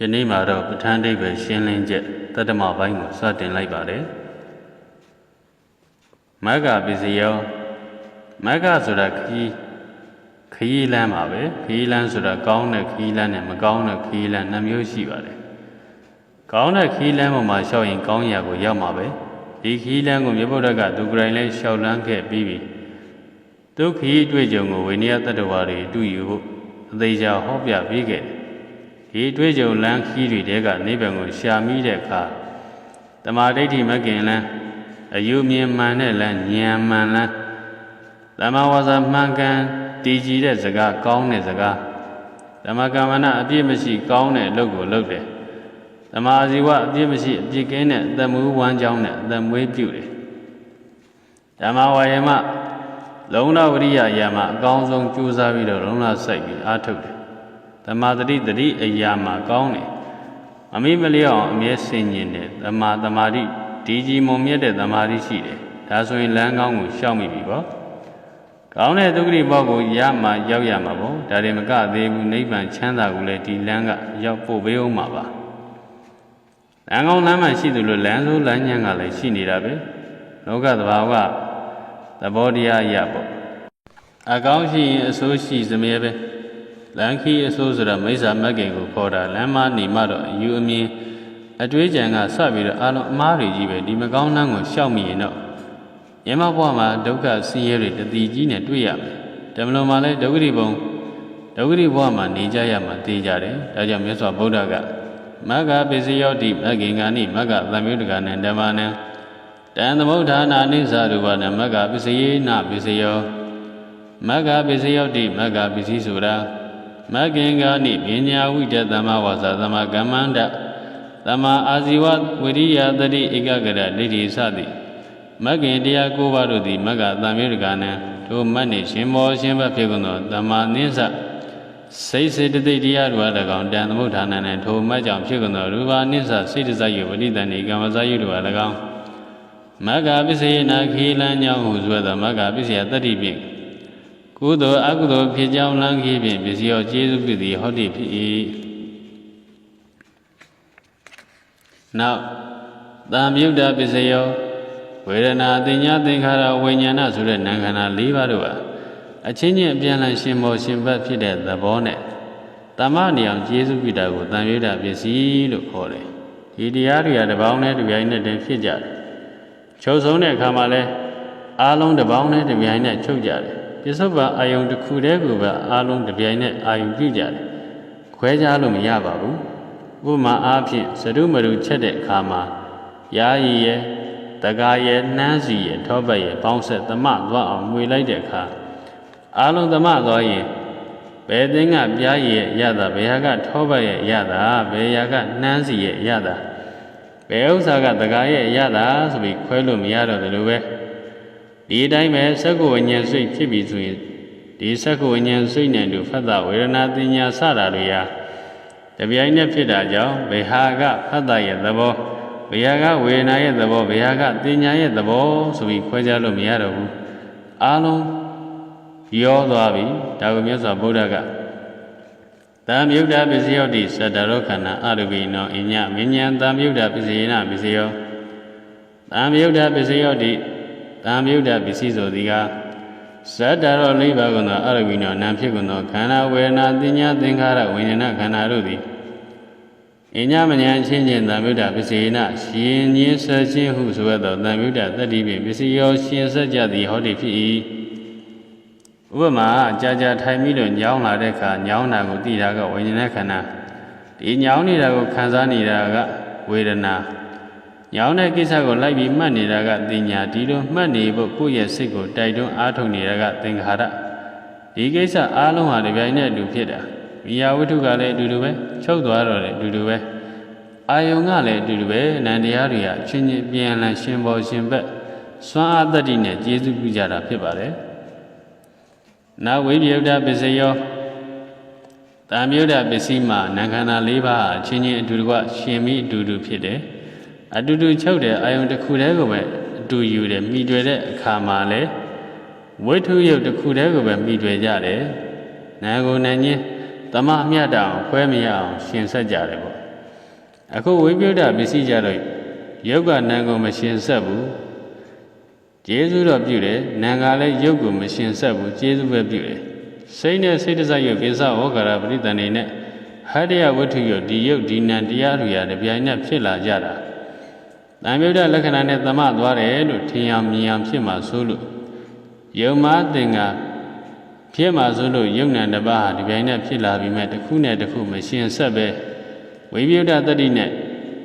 ယနေ့မှာတော့ပဋ္ဌာန်းဒိဗ္ဗေရှင်းလင်းချက်တတ္တမပိုင်းကိုစတင်လိုက်ပါတယ် မဂ္ဂပစ္စယောမဂ္ဂဆိုတာခီးခီးလမ်းပါပဲခီးလမ်းဆိုတာကောင်းတဲ့ခီးလမ်းနဲ့မကောင်းတဲ့ခီးလမ်းနှစ်မျိုးရှိပါတယ်ကောင်းတဲ့ခီးလမ်းပေါ်မှာလျှောက်ရင်ကောင်းရာကိုရောက်မှာပဲဒီခီးလမ်းကိုမြတ်ဗုဒ္ဓကသူကိုယ်တိုင်လည်းလျှောက်လန်းခဲ့ပြီးပြီဒုက္ခီအတွေ့အကြုံကိုဝိနည်းတတ္တဝါတွေအတူယူဖို့အသေးချာဟောပြပေးခဲ့တယ်ဒီအတွေ့အကြုံလမ်းခီးတွေတဲကနိဗ္ဗာန်ကိုရှာမိတဲ့အခါတမာဒိဋ္ဌိမကင်လမ်း အယူမြင်မှန်တဲ့လမ်းဉာဏ်မှန်လမ်းတမဝါစာမှန်ကန်တည်ကြည်တဲ့စကားကောင်းတဲ့စကားတမကမ္မနာအပြည့်မရှိကောင်းတဲ့အလုပ်ကိုလုပ်တယ်တမာအာဇီဝအပြည့်မရှိအပြည့်ကင်းတဲ့အသက်မွေးဝမ်းကြောင်းတဲ့အသက်မွေးပြုတယ်ဓမ္မဝါယမလုံလဝရိယယာမအကောင်းဆုံးကြိုးစားပြီးတော့လုံလစိုက်ပြီးအားထုတ်တယ်သမာဓိတတိအရာမှာကောင်းတယ်မမိမလျော့အောင်အမြဲဆင်ញင်တယ်သမာသမာဓိ ဒီကြီးမုံမြတ်တဲ့သမာဓိရှိတယ်ဒါဆိုရင်လမ်းကောင်းကိုရှောက်မိပြီပေါ့ကောင်းတဲ့ဒုက္ခရိဘောကိုရမှရောက်ရမှာပေါ့ဒါတွေမကသေးဘူးနိဗ္ဗာန်ချမ်းသာကိုလည်းဒီလမ်းကရောက်ပို့ပေးအောင်မှာပါလမ်းကောင်းလမ်းမှရှိသလိုလမ်းဆိုးလမ်းညံ့ကလည်းရှိနေတာပဲလောကသဘာဝသဘောတရားရပေါ့အကောင်းရှိရင်အဆိုးရှိစမြဲပဲလမ်းခီးအဆိုးဆိုတာမိစ္ဆာမဂ္ဂင်ကိုခေါ်တာလမ်းမနေမှတော့အယူအမြင် အတွေးကြံကစပြီးတော့အလုံးအမားတွေကြီးပဲဒီမကောင်းနှမ်းကိုရှောက်မိရင်တော့ရမဘဝမှာဒုက္ခဆင်းရဲတွေတတိကြီးနဲ့တွေ့ရမယ်တမလို့မှလည်းဒုက္ခရိဘုံဒုက္ခရိဘဝမှာနေကြရမှာသိကြတယ်ဒါကြောင့်မြတ်စွာဘုရားကမဂ္ဂပစ္စယောတိမဂ္ဂင်္ဂာနိမဂ္ဂသံယုတကနံဓမ္မနံတန်သမုဋ္ဌာနာနိစ္စရူပနံမဂ္ဂပစ္စယေနပစ္စယောမဂ္ဂပစ္စယောတိမဂ္ဂပစ္စည်းဆိုတာမဂ္ဂင်္ဂာနိပညာဝိတ္တသမ္မာဝါစာသမ္မာကမ္မန္တ သမ္မာအာဇီဝဝိရိယတတိဧကဂရဒိဋ္ဌိစသည်မဂ္ဂင်တရား၉ပါးတို့သည်မဂ္ဂသံမေရကနံထိုမတ်နှင့်ရှင်မောရှင်ဘဖြစ်ကုန်သောသမ္မာနင်းစစိတ်စေတသိက်တရားတို့အား၎င်းတန်သမုဋ္ဌာနံနဲ့ထိုမတ်ကြောင့်ဖြစ်ကုန်သောရူပါနင်းစစိတ်တစိုက်ယဝိတ္တန်ဤကမ္မဇာယုတို့အား၎င်းမဂ္ဂပစ္စယေနာခေလံညောင်းဟုဆိုသောမဂ္ဂပစ္စယတတိဖြင့်ကုသိုလ်အကုသိုလ်ဖြစ်ကြောင်းလမ်းခီးဖြင့်ပစ္စည်းရောကျေးဇူးပြုသည်ဟောတိဖြစ်၏ နောက်တံမြုဒ္ဒပစ္စယောဝေဒနာအတင်ညာသင်္ခါရဝိညာဏဆိုတဲ့နာမ်ခန္ဓာ၄ပါးတို့ဟာအချင်းချင်းအပြန်အလှန်ရှင်မောရှင်ဘတ်ဖြစ်တဲ့သဘောနဲ့တမ္မနေအောင်ကျေးဇူးပြုတာကိုတံမြုဒ္ဒပစ္စည်းလို့ခေါ်တယ်ဒီတရားတွေကတစ်ပေါင်းနဲ့တစ်ပြိုင်နက်တည်းဖြစ်ကြတယ်ချုပ်ဆုံးတဲ့အခါမှာလဲအားလုံးတစ်ပေါင်းနဲ့တစ်ပြိုင်နက်ချုပ်ကြတယ်ပြစ္ဆုတ်ပန်အာယုံတစ်ခုတည်းကိုပဲအားလုံးတစ်ပြိုင်နက်အာယုံပြုကြတယ်ခွဲခြားလို့မရပါဘူး ဥပမာအားဖြင့်သရုမရုချက်တဲ့အခါမှာယာယီရဲ့တကားရဲ့နှမ်းစီရဲ့ထောပတ်ရဲ့ပေါင်းဆက်သမသွားအောင်မှွေလိုက်တဲ့အခါအားလုံးသမသွားရင်ဘယ်သင်းကပြားရည်ရဲ့ရတာဘယ်ဟာကထောပတ်ရဲ့ရတာဘယ်ဟာကနှမ်းစီရဲ့ရတာဘယ်ဥစ္စာကတကားရဲ့ရတာဆိုပြီးခွဲလို့မရတော့တယ်လို့ပဲဒီအတိုင်းပဲသက္ကဝိညာဉ်စိတ်ဖြစ်ပြီဆိုရင်ဒီသက္ကဝိညာဉ်စိတ်နဲ့တူဖတ်တာဝေဒနာတင်ညာစတာတွေဟာ တပြိုင်နက်ဖြစ်တာကြောင့်ဘေဟာကဖတ်တာရဲ့သဘောဘေဟာကဝေဒနာရဲ့သဘောဘေဟာကတင်ညာရဲ့သဘောဆိုပြီးခွဲခြားလို့မရတော့ဘူးအားလုံးရောသွားပြီဒါကိုမြတ်စွာဘုရားကတံမြုဒ္ဒပစ္စယောတိသတ္တရောခန္ဓာအရူပိနောအညမဉ္ဇံတံမြုဒ္ဒပစ္စယေနပစ္စယောတံမြုဒ္ဒပစ္စယောတိတံမြုဒ္ဒပစ္စည်းဆိုသည်က ဇတ္တရောနိဗ္ဗာန်ကုသောအရဝိနောနာဖြစ်ကုန်သောခန္ဓာဝေဒနာတင်ညာသင်္ခါရဝိညာဏခန္ဓာတို့သည်အညမညာချင်းချင်းတံမြုဒ္ဒပစ္စယေနရှင်ညင်းဆက်ချင်းဟုဆိုသောတံမြုဒ္ဒတတ္တိဖြင့်ပစ္စည်းရောရှင်ဆက်ကြသည်ဟောတိဖြစ်၏ဥပမာကြာကြာထိုင်ပြီးတော့ညောင်းလာတဲ့အခါညောင်းတာကိုသိတာကဝိညာဉ်ခန္ဓာဒီညောင်းနေတာကိုခံစားနေတာကဝေဒနာ ညောင်းတဲ့ကိစ္စကိုလိုက်ပြီးမှတ်နေတာကတင်ညာဒီလိုမှတ်နေဖို့ကိုယ့်ရဲ့စိတ်ကိုတိုက်တွန်းအားထုတ်နေတာကသင်္ခါရဒီကိစ္စအားလုံးဟာဒီပြိုင်နဲ့အတူဖြစ်တာမိယာဝိထုကလည်းအတူတူပဲချုပ်သွားတော့လည်းအတူတူပဲအာယုံကလည်းအတူတူပဲနန္တရားတွေကအချင်းချင်းပြန်လည်ရှင်ပေါ်ရှင်ဘက်စွမ်းအားတတ္တိနဲ့ကျေစုပြုကြတာဖြစ်ပါတယ်နာဝိပယုဒ္ဓပစ္စယောတာမြုဒ္ဓပစ္စည်းမှာနာခန္ဓာ၄ပါးအချင်းချင်းအတူတကွရှင်ပြီးအတူတူဖြစ်တယ် အတူတူချုပ်တဲ့အာယုန်တစ်ခုတည်းကိုပဲအတူယူတယ်မိတွေ့တဲ့အခါမှာလည်းဝိထုယုတ်တစ်ခုတည်းကိုပဲမိတွေ့ကြတယ်နာကိုနိုင်ချင်းတမအမြတ်တောင်ခွဲမရအောင်ရှင်ဆက်ကြတယ်ပေါ့အခုဝိပယုဒ္ဓပစ္စည်းကြတော့ယုတ်ကနာကိုမရှင်ဆက်ဘူးကျေးဇူးတော့ပြုတယ်နာကလည်းယုတ်ကိုမရှင်ဆက်ဘူးကျေးဇူးပဲပြုတယ်စိတ်နဲ့စိတ်တစိုက်ယုတ်ပိစဝဂရပရိတန်နေနဲ့ဟတ္တယဝတ္ထုယုတ်ဒီယုတ်ဒီနံတရားတွေရတပြိုင်နက်ဖြစ်လာကြတာ တံမြုဒ္ဒလက္ခဏာနဲ့သမသွားတယ်လို့ထင်အောင်မြင်အောင်ဖြစ်မှာဆိုလို့ယုံမာသင်္ကာဖြစ်မှာဆိုလို့ယုံနံတစ်ပါးဟာဒီပြိုင်နက်ဖြစ်လာပြီးမဲ့တစ်ခုနဲ့တစ်ခုမရှင်ဆက်ပဲဝိပယုဒ္ဓတတ္တိနဲ့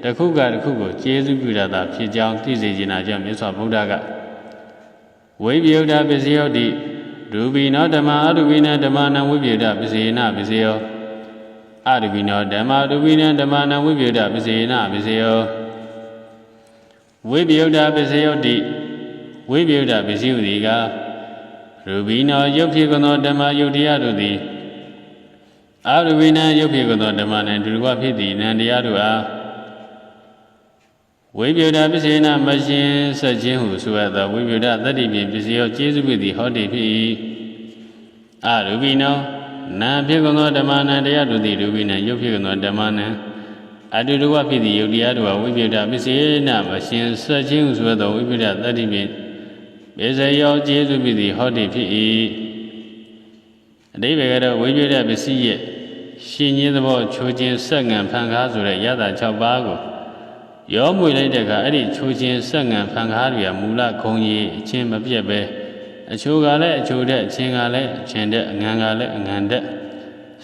တစ်ခုကတစ်ခုကိုကျေးဇူးပြုတာသာဖြစ်ကြောင်းသိစေချင်တာကြောင့်မြတ်စွာဘုရားကဝိပယုဒ္ဓပစ္စယောတိရူပိနောဓမ္မအရူပိနဓမ္မနံဝိပယုဒ္ဓပစ္စယေနပစ္စယောအရူပိနောဓမ္မရူပိနဓမ္မနံဝိပယုဒ္ဓပစ္စယေနပစ္စယော ဝိပယုဒ္ဓပစ္စယောတိဝိပယုဒ္ဓပစ္စည်းဟူသည်ကရူပိနောယုတ်ဖြစ်သောဓမ္မယုတ်တရားတို့သည်အာရူပိနယုတ်ဖြစ်သောဓမ္မနံဒုရဝဖြစ်သည်နံတရားတို့အားဝိပယုဒ္ဓပစ္စေနမရှင်ဆက်ခြင်းဟုဆိုရသောဝိပယုဒ္ဓတတ္တိပြင်ပစ္စယောကျေးဇူးပြုသည်ဟောတိဖြစ်၏အရူပိနောနာဖြစ်သောဓမ္မနံတရားတို့သည်ရူပိနံယုတ်ဖြစ်သောဓမ္မနံ အတုတဝဖြစ်သည်ယုတ်တရားတို့ဟာဝိပယုဒ္ဓပစ္စေနမရှင်ဆက်ခြင်းဟုဆိုရသောဝိပယုဒ္ဓတတ္တိပြင်ပစ္စယောကျေးဇူးပြုသည်ဟောတိဖြစ်၏အတိဘယ်ကတော့ဝိပယုဒ္ဓပစ္စည်းရဲ့ရှင်ခြင်းသဘောချိုးခြင်းဆက်ငံဖန်ကားဆိုတဲ့ရတာ6ပါးကိုရောမွေလိုက်တဲ့အခါအဲ့ဒီချိုးခြင်းဆက်ငံဖန်ကားတွေကမူလခုံကြီးအချင်းမပြတ်ပဲအချိုကလည်းအချိုတဲ့အချင်းကလည်းအချင်းတဲ့အငံကလည်းအငံတဲ့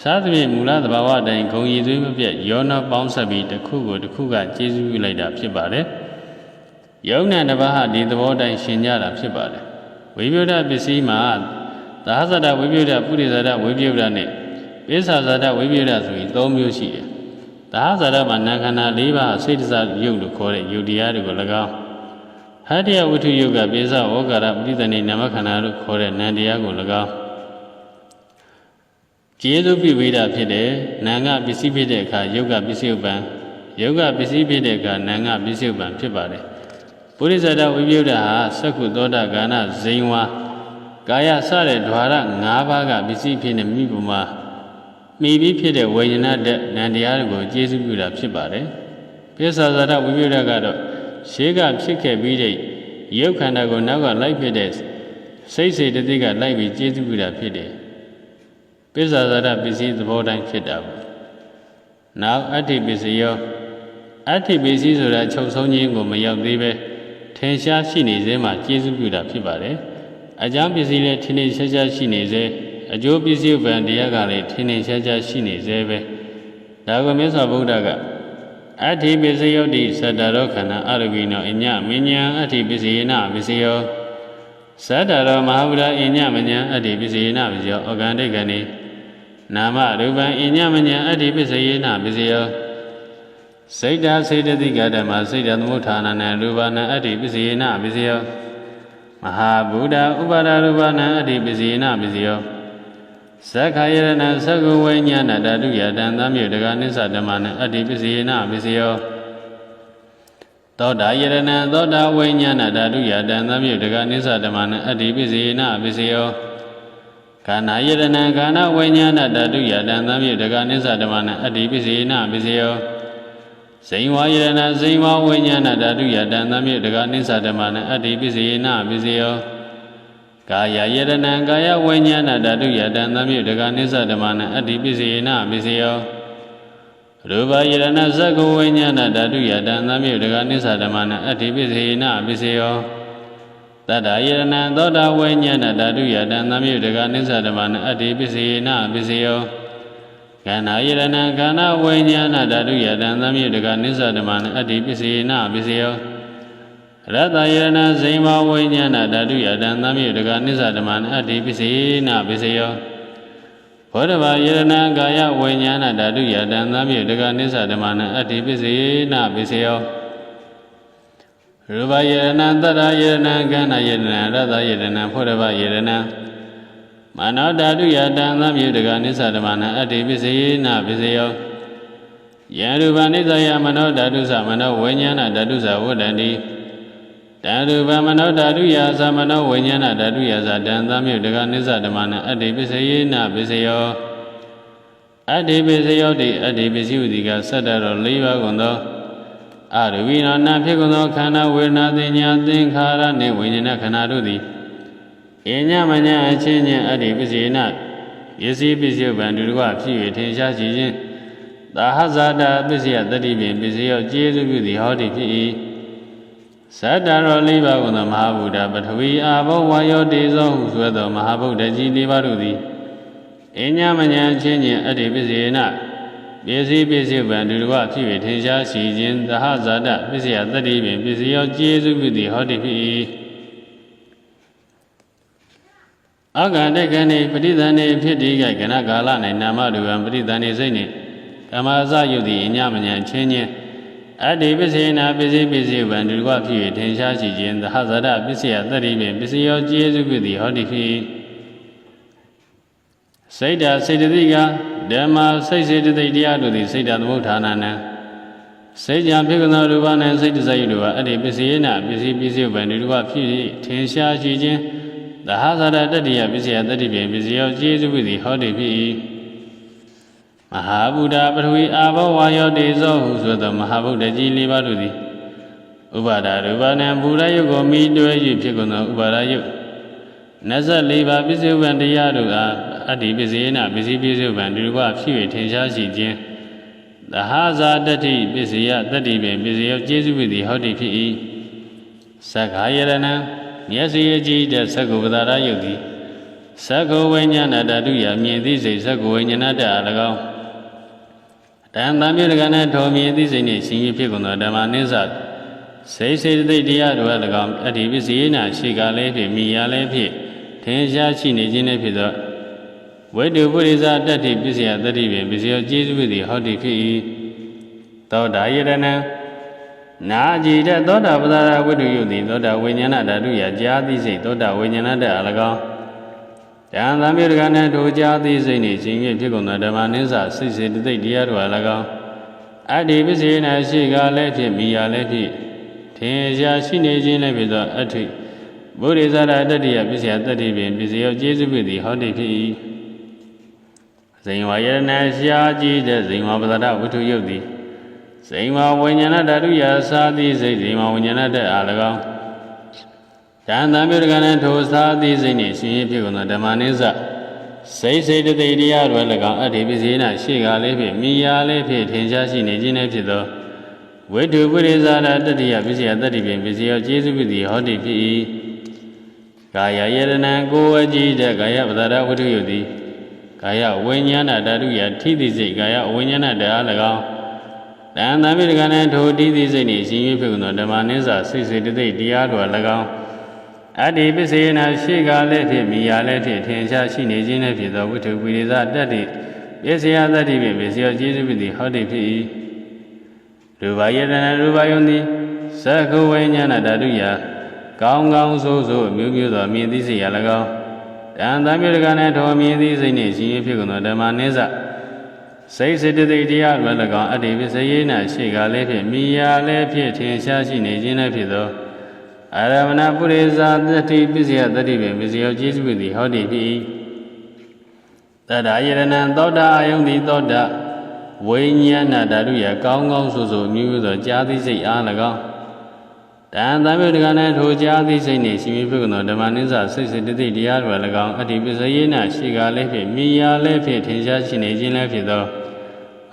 စားသဖြင့်မူလသဘာဝအတိုင်းခုံကြီးသွေးမပြတ်ရောနှပေါင်းဆက်ပြီးတစ်ခုကိုတစ်ခုကကျေးဇူးပြုလိုက်တာဖြစ်ပါတယ်ယုံနဲ့တပါးဟာဒီသဘောတိုင်းရှင်ကြတာဖြစ်ပါတယ်ဝိပယုဒ္ဓပစ္စည်းမှာသာသဒဝိပယုဒ္ဓပုရိသဒဝိပယုဒ္ဓနဲ့ပိဿာဇာတဝိပယုဒ္ဓဆိုပြီး၃မျိုးရှိတယ်ဒါဟာဇာတမှာနာခန္ဓာ၄ပါးစိတ်တစားယုတ်လို့ခေါ်တဲ့ယုတ်တရားတွေကို၎င်းဟတ္တယဝိထုယုတ်ကပိစဝောကာရပဋိသန္ဓေနာမခန္ဓာလို့ခေါ်တဲ့နံတရားကို၎င်း ကျေးဇူးပြုဝိတာဖြစ်တယ်နာငါပစ္စည်းဖြစ်တဲ့အခါယုတ်ကပစ္စည်းဥပ္ပံယုတ်ကပစ္စည်းဖြစ်တဲ့အခါနာငါပစ္စည်းဥပ္ပံဖြစ်ပါတယ်ပုရိသတဝိပယုဒ္ဓဟာသက္ကုသောတာဂာနဇိန်ဝါကာယစတဲ့ဓာရ၅ပါးကပစ္စည်းဖြစ်နေမိပုံမှာမိပြီးဖြစ်တဲ့ဝေယနာတဲ့နန္တရားကိုကျေးဇူးပြုတာဖြစ်ပါတယ်ပိဿာဇာတဝိပယုဒ္ဓကတော့ရှေးကဖြစ်ခဲ့ပြီးတဲ့ရုပ်ခန္ဓာကိုနောက်ကလိုက်ဖြစ်တဲ့စိတ်စေတသိက်ကလိုက်ပြီးကျေးဇူးပြုတာဖြစ်တယ် ပိဿာဇာတပစ္စည်းသဘောတိုင်းဖြစ်တာပေါ့။နောက်အဋ္ဌိပစ္စယောအဋ္ဌိပစ္စည်းဆိုတာချုပ်ဆုံးခြင်းကိုမရောက်သေးပဲထင်ရှားရှိနေစေမှကျေစုပြုတာဖြစ်ပါတယ်။အကြောင်းပစ္စည်းလည်းထင်ထင်ရှားရှားရှိနေစေ။အကျိုးပစ္စည်းဗံတရားကလည်းထင်ထင်ရှားရှားရှိနေသေးပဲဒါကမြတ်စွာဘုရားကအဋ္ဌိပစ္စယောတိသတ္တရောခန္ဓာအရဝိနောအညမဉ္ဇံအဋ္ဌိပစ္စယေနပစ္စယောသတ္တရောမဟာဗုဒ္ဓအညမဉ္ဇံအဋ္ဌိပစ္စယေနပစ္စယောဩကန္တိကနိ နာမရူပံအညမဉ္ဇံအဋ္ဌိပစ္စယေနပစ္စယောစိတ်ဓာစေတသိကဓမ္မစိတ်ဓာသမုဋ္ဌာနနံရူပနံအဋ္ဌိပစ္စယေနပစ္စယောမဟာဗုဒ္ဓဥပါဒရူပနံအဋ္ဌိပစ္စယေနပစ္စယောသက္ခာယရဏသက္ကဝိညာဏဓာတုယတံသံမြုတကနိစ္စဓမ္မနံအတ္တိပစ္စယေနပစ္စယောသောတာယရဏသောတာဝိညာဏဓာတုယတံသံမြုတကနိစ္စဓမ္မနံအတ္တိပစ္စယေနပစ္စယော ခန္ဓာယရဏခန္ဓာဝိညာဏဓာတုယတံသံမြုတကနိစ္စဓမ္မနံအတ္တိပစ္စယေနပစ္စယောဇိဝါယရဏဇိဝဝိညာဏဓာတုယတံသံမြုတကနိစ္စဓမ္မနံအတ္တိပစ္စယေနပစ္စယောကာယယတနံကာယဝိညာဏဓာတုယတံသမြုတကနိစ္စဓမ္မနံအတ္တိပစ္စေနပစ္စယောရူပယတနသက္ကဝိညာဏဓာတုယတံသမြုတကနိစ္စဓမ္မနံအတ္တိပစ္စေနပစ္စယော တတ္တယတနံသောတာဝိညာဏဓာတုယတံသမြုတကနိစ္စဓမ္မနံအတ္တိပစ္စေနပစ္စယောခန္ဓာယတနံခန္ဓာဝိညာဏဓာတုယတံသမြုတကနိစ္စဓမ္မနံအတ္တိပစ္စေနပစ္စယောရတ္တယရဏဇိမဝိညာဏဓာတုယတံသမြုတကနိစ္စဓမ္မနအတ္တိပစ္စေနပစ္စယောဘောဓဘာယရဏကာယဝိညာဏဓာတုယတံသမြုတကနိစ္စဓမ္မနအတ္တိပစ္စေနပစ္စယော ရရူပယရဏတတ္တယရဏကန္နာယရဏရတ္တယရဏဖောရဘယရဏမနောဓာတုယတံသမြုတကနိစ္စဓမ္မနအတ္တိပစ္စယေနပစ္စယောယံရူပနိစ္စယမနောဓာတုသမနောဝိညာဏဓာတုသဝတ္တန္တိဓာတုပမနောဓာတုယသမနောဝိညာဏဓာတုယသတံသမြုတကနိစ္စဓမ္မနအတ္တိပစ္စယေနပစ္စယောအတ္တိပစ္စယောတိအတ္တိပစ္စယုတိကသတ္တရော၄ပါးကုန်သော အရဝိနောနာဖြစ်ကုန်သောခန္ဓာဝေဒနာတင်ညာသင်္ခါရနှင့်ဝိညာဏခန္ဓာတို့သည်အညမညာအချင်းချင်းအတ္တိပစ္စေနယစီပစ္စယဗံဒုတကဖြစ်၍ထင်ရှားရှိခြင်းသာဟဇာတာပစ္စယတတိပင်ပစ္စယောကျေစုပြုသည်ဟောတိဖြစ်၏သတ္တရောလေးပါးကုန်သောမဟာဗုဒ္ဓပထဝီအာဘောဝါယောတေဇောဟုဆိုသောမဟာဗုဒ္ဓကြီးလေးပါးတို့သည်အညမညာအချင်းချင်းအတ္တိပစ္စေန ပစ္စည်းပစ္စယဗံဒုတကဖြစ်၍ထင်ရှားရှိခြင်းသဟဇာတပစ္စယတတိပင်ပစ္စယောကျေစုပြုသည်ဟောတိဖြစ်၏အကန္တကဏိပဋိသန္ဓေဖြစ်ဒီကကဏကာလ၌နာမရူပံပဋိသန္ဓေစိတ်နှင့်ကမ္မဇယုတ်သည်အညမညာချင်းချင်းအတ္တိပစ္စေနာပစ္စည်းပစ္စယဗံဒုတကဖြစ်၍ထင်ရှားရှိခြင်းသဟဇာတပစ္စယတတိပင်ပစ္စယောကျေစုပြုသည်ဟောတိဖြစ်၏စိတ်ဓာစေတသိက ဓမ္မစိတ်စေတသိက်တရားတို့သည်စိတ်ဓာသမုဋ္ဌာနာနံစိတ်ကြံဖြစ်ကသောရူပနှင့်စိတ်တစိုက်တို့ဟာအဲ့ဒီပစ္စည်းနာပစ္စည်းပစ္စည်းဗံဒီတို့ကဖြစ်၍ထင်ရှားရှိခြင်းသဟဇာတတတ္တိယပစ္စယတတ္တိပြင်ပစ္စယောကျေစုပြုသည်ဟောတိဖြစ်၏မဟာဗုဒ္ဓပထဝီအာဘောဝါယောတေဇောဟုဆိုသောမဟာဗုဒ္ဓကြီးလေးပါးတို့သည်ဥပါဒရူပနှင့်ဘူရယုတ်ကိုမိတွဲ၍ဖြစ်ကုန်သောဥပါဒယုတ်24ပါးပစ္စည်းဗံတရားတို့အား အတ္တိပစ္စယေနပစ္စည်းပစ္စည်းဗံဒီလိုကဖြစ်၍ထင်ရှားရှိခြင်းသဟဇာတတိပစ္စယတတိပင်ပစ္စယောကျေစုပြုသည်ဟောတိဖြစ်၏သက္ခာယရဏံမျက်စိအကြည့်တဲ့သက္ကုပ္ပဒါရယုတ်သည်သက္ကုဝိညာဏဓာတုယမြင်သိစိတ်သက္ကုဝိညာဏတအား၎င်းတန်တံမြေတကနဲ့ထောမြင်သိစိတ်နှင့်ရှင်ရဖြစ်ကုန်သောဓမ္မနိစ္စစိတ်စေတသိက်တရားတို့အား၎င်းအတ္တိပစ္စယေနရှိကလည်းဖြစ်မိယာလည်းဖြစ်ထင်ရှားရှိနေခြင်းလည်းဖြစ်သော ဝိတုပုရိသတတ္တိပစ္စယတတ္တိပင်ပစ္စယောကျေးဇူးသည်ဟောတိဖြစ်၏သောတာယရဏံနာကြည်တဲ့သောတာပဒါရဝိတုယုသည်သောတာဝိညာဏဓာတုယကြာသိစိတ်သောတာဝိညာဏတအ၎င်းတံသံမြေတကနဲ့ထိုကြာသိစိတ်နှင့်ရှင်ပြဖြစ်ကုန်သောဓမ္မနိစ္စစိတ်စေတသိက်တရားတို့အ၎င်းအတ္တိပစ္စေနရှိကလည်းဖြစ်မိယာလည်းဖြစ်ထင်ရှားရှိနေခြင်းလည်းဖြစ်သောအဋ္ဌိဘုရိဇာရတတ္တိယပစ္စယတတ္တိပင်ပစ္စယောကျေးဇူးပြုသည်ဟောတိဖြစ်၏ ဇိန်ဝါယရဏရှားကြည့်တဲ့ဇိန်ဝါပဒရဝတ္ထုယုတ်သည်ဇိန်ဝါဝိညာဏဓာတုယသာတိစိတ်ဇိန်ဝါဝိညာဏတ္တအား၎င်းတန်တံပြုတကနဲ့ထိုသာတိစိတ်နှင့်ရှင်ရဖြစ်ကုန်သောဓမ္မနိစ္စစိတ်စေတသိက်တရားတွေ၎င်းအတ္တိပစ္စေနရှေ့ကလည်းဖြစ်မိယာလည်းဖြစ်ထင်ရှားရှိနေခြင်းလည်းဖြစ်သောဝိတုပုရိသရာတတ္တိယပစ္စယတတ္တိပင်ပစ္စယောကျေးဇူးပြုသည်ဟောတိဖြစ်၏ကာယယရဏံကိုယ်အကြည့်တဲ့ကာယပဒရဝတ္ထုယုတ်သည် ကာယဝိညာဏဓာတုယထိတိစိတ်ကာယဝိညာဏဓာတ်၎င်းတန်တံမိတကနဲ့ထိုတိတိစိတ်နှင့်ရှင်၍ဖြစ်ကုန်သောဓမ္မနိစ္စစိတ်စေတသိက်တရားတော်၎င်းအတ္တိပစ္စေနာရှိကလည်းဖြစ်မိယာလည်းဖြစ်ထင်ရှားရှိနေခြင်းလည်းဖြစ်သောဝိတုပိရိသတတ္တိပစ္စယတတ္တိဖြင့်ပစ္စယောကျေးဇူးပြုသည်ဟောတိဖြစ်၏ရူပယတနာရူပယုံသည်သက္ကဝိညာဏဓာတုယကောင်းကောင်းဆိုးဆိုးအမျိုးမျိုးသောမြင်သိစေရ၎င်း တန်တံမြေတကနဲ့ထောမြင်သိစိတ်နှင့်ရှင်ရဖြစ်ကုန်သောဓမ္မနိစ္စစိတ်စေတသိက်တရားလွယ်၎င်းအတ္တိပစ္စယေနရှိကလည်းဖြစ်မိယာလည်းဖြစ်ထင်ရှားရှိနေခြင်းလည်းဖြစ်သောအာရမဏပုရိသသတ္တိပစ္စယတတ္တိပင်ပစ္စယောကျေးဇူးသည်ဟောတိဖြစ်၏တတ္တယရဏံသောတာအယုန်သည်သောတာဝိညာဏဓာတုယကောင်းကောင်းဆိုဆိုမြူးသောကြာသိစိတ်အား၎င်း တန်တမ်းမြုတကနဲ့ထိုကြာသိစိတ်နှင့်ရှင်မြဖြစ်သောဓမ္မနိစ္စစိတ်စိတ်တသိတရားတွေ၎င်းအတ္တိပစ္စယေနရှိကလည်းဖြစ်မိယာလည်းဖြစ်ထင်ရှားရှိနေခြင်းလည်းဖြစ်သော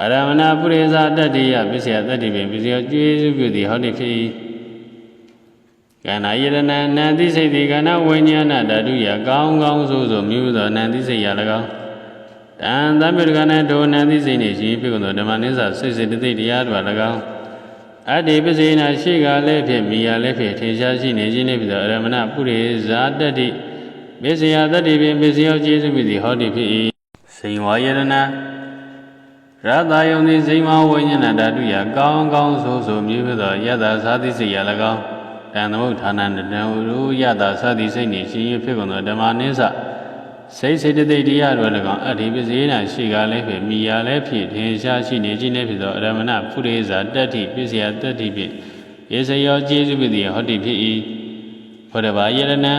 အရမဏပုရိသတတ္တိယပစ္စယတတ္တိပင်ပစ္စယောကျေးဇူးပြုသည်ဟောတိဖြစ်၏ကန္နာယရဏနန္တိစိတ်တိကန္နာဝိညာဏဓာတုယကောင်းကောင်းဆိုဆိုမြူးသောနန္တိစိတ်ရ၎င်းတန်တမြုတကနဲ့ထိုနန္တိစိတ်နှင့်ရှင်ဖြစ်သောဓမ္မနိစ္စစိတ်စိတ်တသိတရားတွေ၎င်း အတ္တိပစ္စေနာရှိကလည်းဖြစ်မိယာလည်းဖြစ်ထေရှားရှိနေခြင်းနှင့်ပြီးသောအရမဏပုရိဇာတတ္တိပစ္စယတတ္တိပင်ပစ္စယောကျေးဇူးပြုသည်ဟောတိဖြစ်၏စိန်ဝါယရဏရတယုံသည်စိန်မဝိညာဏဓာတုယကောင်းကောင်းဆိုဆိုမြည်သောယတ္တသာသိစိတ်ရ၎င်းတတန်သမုဋ္ဌာနတံရူယတာသတိစိတ်နေရှင်ရဖြစ်ကုန်သောဓမ္မနိစ္စ စိတ်စေတသိက်တရားတို့၎င်းအတ္တိပစ္စေနာရှိကားလည်းဖြစ်မိယာလည်းဖြစ်ထင်ရှားရှိနေခြင်းလည်းဖြစ်သောအရမဏဖုရိဇာတတ္တိပစ္စယတတ္တိဖြင့်ယေစယောကျေစုပိတိဟောတိဖြစ်၏ဘုဒ္ဓဘာယရဏံ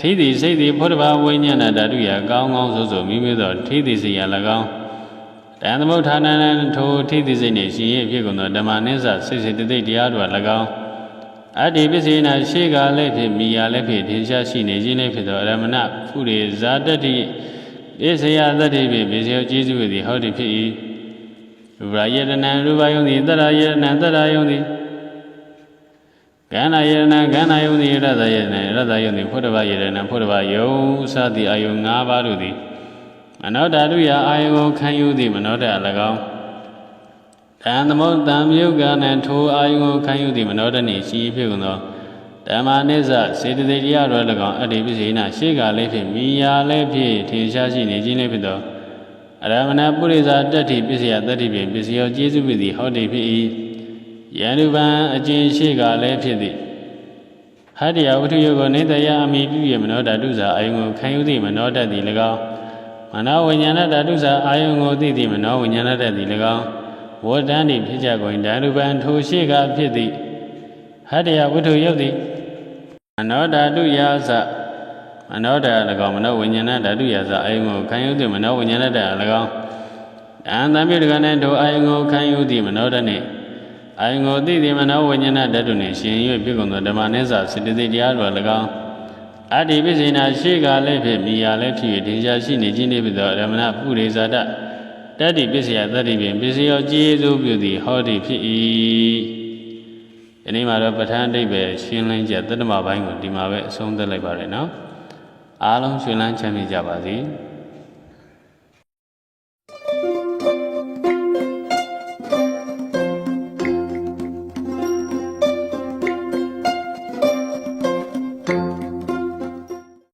ထိတိစိတ်သည်ဘုဒ္ဓဘာဝိညာဏဓာတုရာကောင်းကောင်းဆိုဆိုမိမိသောထိတိစိတ်ရာ၎င်းတန်သမုဋ္ဌာနံထိုထိတိစိတ်နှင့်ရှင်ရဖြစ်ကုန်သောဓမ္မနိစ္စစိတ်စေတသိက်တရားတို့၎င်း အတ္တိပစ္စေနာရှေကလည်းဖြစ်မိယာလည်းဖြစ်ထင်ရှားရှိနေခြင်းလည်းဖြစ်သောအရမဏဖုရေဇာတတ္တိဣဇယတတ္တိဖြင့်ဘေဇယောကျေးဇူးသည်ဟောတိဖြစ်၏ရူပယတနံရူပယုံသည်တတ္တယတနံတတ္တယုံသည်ကန္နာယတနံကန္နာယုံသည်ရတ္တယတနံရတ္တယုံသည်ဖုဒ္ဓဘာယတနံဖုဒ၅ပါးယုံစသည်အယုံ၅ပါးတို့သည်မနောဓာတုယအာယုံကိုခံယူသည်မနောဓာ၎င်း တန်သမုတ်တံမြုပ်ကနံထိုအာယုကိုခံယူသည်မနောတနှင့်ရှိဖြစ်ကုန်သောဓမ္မနိစ္စစေတသိက်တရားတော်၎င်းအတ္တိပစ္စေနာရှေ့ကလည်းဖြစ်မိယာလည်းဖြစ်ထင်ရှားရှိနေခြင်းလည်းဖြစ်သောအရမဏပုရိသတတ္တိပစ္စယတတ္တိဖြင့်ပစ္စယောကျေးဇူးဖြစ်သည်ဟောတိဖြစ်၏ယန္တုပံအကျဉ်ရှေ့ကလည်းဖြစ်သည်ဟတ္တယဝတ္ထုယောကိုနေတယအမိပြုရမနောဓာတုစာအာယုကိုခံယူသည်မနောတတ်သည်၎င်းမနောဝိညာဏဓာတုစာအာယုကိုသိသည်မနောဝိညာဏတတ်သည်၎င်း ဝတ္တန်တိဖြစ်ကြကုန်ဓာတုပံထိုရှိကဖြစ်သည်ဟတ္တယဝိထုယုတ်သည်မနောဓာတုယာသမနောဓာ၎င်းမနောဝိညာဏဓာတုယာသအာယုံကိုခံယူသည်မနောဝိညာဏဓာ၎င်းတန်တမိတကနဲ့ထိုအာယုံကိုခံယူသည်မနောဓာနှင့်အာယုံကိုသိသည်မနောဝိညာဏဓာတုနှင့်ရှင်၍ဖြစ်ကုန်သောဓမ္မနိစ္စစေတသိက်တရားတော်၎င်းအတ္တိပစ္စေနာရှိကလည်းဖြစ်မိယာလည်းဖြစ်၍ဒေရှားရှိနေခြင်းနှင့်ဖြစ်သောရမဏပုရိဇာတတ တ္တိပစ္စယတတ္တိဖြင့်ပစ္စယောကျေးဇူးပြုသည်ဟောတိဖြစ်၏ဒီနေ့မှာတော့ပဋ္ဌာန်းအဓိပ္ပာယ်ရှင်းလင်းချက်တတ္တမပိုင်းကိုဒီမှာပဲအဆုံးသတ်လိုက်ပါရနော်အားလုံးရှင်လန်းချမ်းမြေ့ကြပါစေ။